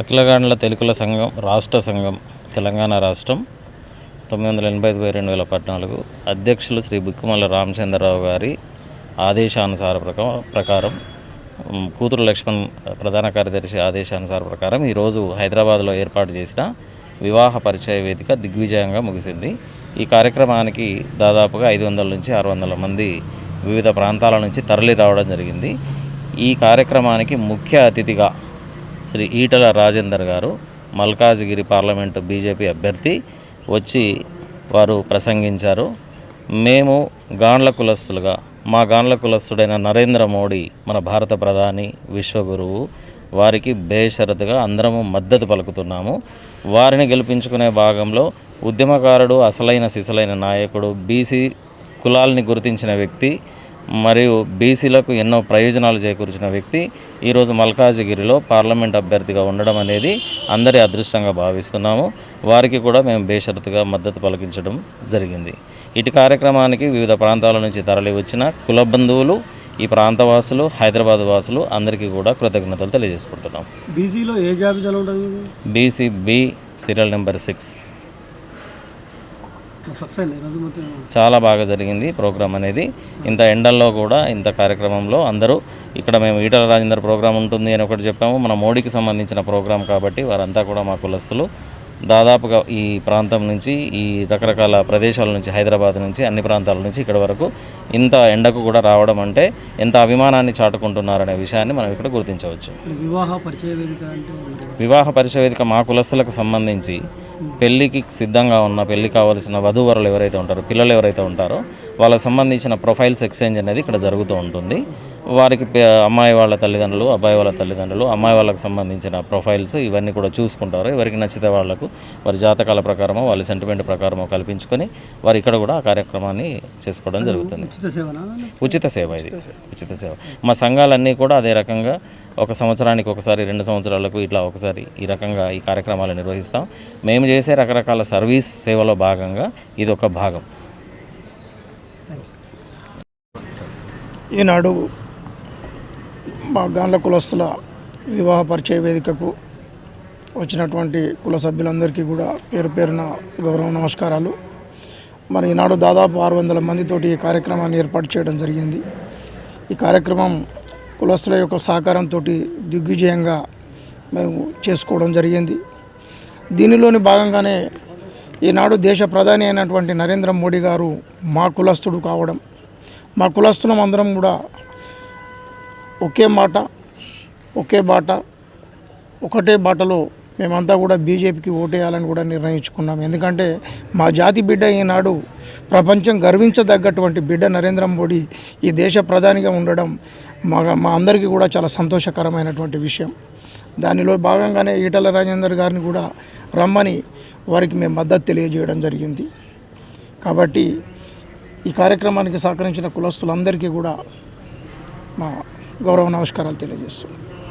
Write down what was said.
అఖిలగాండ్ల తెలుగుల సంఘం రాష్ట్ర సంఘం తెలంగాణ రాష్ట్రం తొమ్మిది వందల ఎనభై ఐదు రెండు వేల పద్నాలుగు అధ్యక్షులు శ్రీ బుక్కుమల్ల రామచంద్రరావు గారి ఆదేశానుసార ప్రకారం కూతురు లక్ష్మణ్ ప్రధాన కార్యదర్శి ఆదేశానుసార ప్రకారం ఈరోజు హైదరాబాద్లో ఏర్పాటు చేసిన వివాహ పరిచయ వేదిక దిగ్విజయంగా ముగిసింది. ఈ కార్యక్రమానికి దాదాపుగా ఐదు వందల నుంచి ఆరు వందల మంది వివిధ ప్రాంతాల నుంచి తరలి రావడం జరిగింది. ఈ కార్యక్రమానికి ముఖ్య అతిథిగా శ్రీ ఈటల రాజేందర్ గారు మల్కాజ్గిరి పార్లమెంటు బీజేపీ అభ్యర్థి వచ్చి వారు ప్రసంగించారు. మేము గాండ్ల కులస్తులుగా మా గాండ్ల కులస్తుడైన నరేంద్ర మోడీ మన భారత ప్రధాని విశ్వగురువు వారికి బేషరతుగా అందరము మద్దతు పలుకుతున్నాము. వారిని గెలిపించుకునే భాగంలో ఉద్యమకారుడు అసలైన సిసలైన నాయకుడు బీసీ కులాల్ని గుర్తించిన వ్యక్తి మరియు బీసీలకు ఎన్నో ప్రయోజనాలు చేకూర్చిన వ్యక్తి ఈరోజు మల్కాజిగిరిలో పార్లమెంట్ అభ్యర్థిగా ఉండడం అనేది అందరి అదృష్టంగా భావిస్తున్నాము. వారికి కూడా మేము బేషరతుగా మద్దతు పలికించడం జరిగింది. ఇటు కార్యక్రమానికి వివిధ ప్రాంతాల నుంచి తరలి వచ్చిన కుల బంధువులు ఈ ప్రాంతవాసులు హైదరాబాద్ వాసులు అందరికీ కూడా కృతజ్ఞతలు తెలియజేసుకుంటున్నాం. బీసీలో ఏ జాబితాలో ఉంటుంది? BC B serial number six. చాలా బాగా జరిగింది ప్రోగ్రాం అనేది. ఇంత ఎండల్లో కూడా ఇంత కార్యక్రమంలో అందరూ ఇక్కడ మేము ఈటల రాజేందర్ ప్రోగ్రాం ఉంటుంది అని ఒకటి చెప్పాము. మన మోడీకి సంబంధించిన ప్రోగ్రాం కాబట్టి వారంతా కూడా మా కులస్తులు దాదాపుగా ఈ ప్రాంతం నుంచి ఈ రకరకాల ప్రదేశాల నుంచి హైదరాబాద్ నుంచి అన్ని ప్రాంతాల నుంచి ఇక్కడ వరకు ఇంత ఎండకు కూడా రావడం అంటే ఎంత అభిమానాన్ని చాటుకుంటున్నారనే విషయాన్ని మనం ఇక్కడ గుర్తించవచ్చు వివాహ పరిచయ వేదిక? వివాహ పరిచయ వేదిక మా కులస్తులకు సంబంధించి పెళ్ళికి సిద్ధంగా ఉన్న పెళ్ళి కావాల్సిన వధూవరులు ఎవరైతే ఉంటారో పిల్లలు ఎవరైతే ఉంటారో వాళ్ళకి సంబంధించిన ప్రొఫైల్స్ ఎక్స్చేంజ్ అనేది ఇక్కడ జరుగుతూ ఉంటుంది వారికి అమ్మాయి వాళ్ళ తల్లిదండ్రులు అబ్బాయి వాళ్ళ తల్లిదండ్రులు అమ్మాయి వాళ్ళకి సంబంధించిన ప్రొఫైల్స్ ఇవన్నీ కూడా చూసుకుంటారు. ఎవరికి నచ్చితే వాళ్ళకు వారి జాతకాల ప్రకారమో వాళ్ళ సెంటిమెంట్ ప్రకారమో కల్పించుకొని వారు ఇక్కడ కూడా ఆ కార్యక్రమాన్ని చేసుకోవడం జరుగుతుంది. ఉచిత సేవ ఇది. ఉచిత సేవ. మా సంఘాలన్నీ కూడా అదే రకంగా ఒక సంవత్సరానికి ఒకసారి రెండు సంవత్సరాలకు ఇట్లా ఒకసారి ఈ రకంగా ఈ కార్యక్రమాలు నిర్వహిస్తాం. మేము చేసే రకరకాల సర్వీస్ సేవలో భాగంగా ఇది ఒక భాగం. ఈనాడు మా గాండ్ల కులస్తుల వివాహ పరిచయ వేదికకు వచ్చినటువంటి కుల సభ్యులందరికీ కూడా పేరు పేరున గౌరవ నమస్కారాలు. మరి ఈనాడు దాదాపు ఆరు వందల మందితోటి ఈ కార్యక్రమాన్ని ఏర్పాటు చేయడం జరిగింది. ఈ కార్యక్రమం కులస్తుల యొక్క సహకారంతో దిగ్విజయంగా మేము చేసుకోవడం జరిగింది. దీనిలోని భాగంగానే ఈనాడు దేశ ప్రధాని అయినటువంటి నరేంద్ర మోడీ గారు మా కులస్తుడు కావడం మా కులస్తులం అందరం కూడా ఒకే మాట ఒకే బాట ఒకటే బాటలో మేమంతా కూడా బీజేపీకి ఓటేయాలని కూడా నిర్ణయించుకున్నాం. ఎందుకంటే మా జాతి బిడ్డ ఈనాడు ప్రపంచం గర్వించదగ్గటువంటి బిడ్డ నరేంద్ర మోడీ ఈ దేశ ప్రధానిగా ఉండడం మా మా అందరికీ కూడా చాలా సంతోషకరమైనటువంటి విషయం. దానిలో భాగంగానే ఈటల రాజేందర్ గారిని కూడా రమ్మని వారికి మేము మద్దతు తెలియజేయడం జరిగింది. కాబట్టి ఈ కార్యక్రమానికి సహకరించిన కులస్తులందరికీ కూడా మా గౌరవ నమస్కారాలు తెలియజేస్తున్నాను.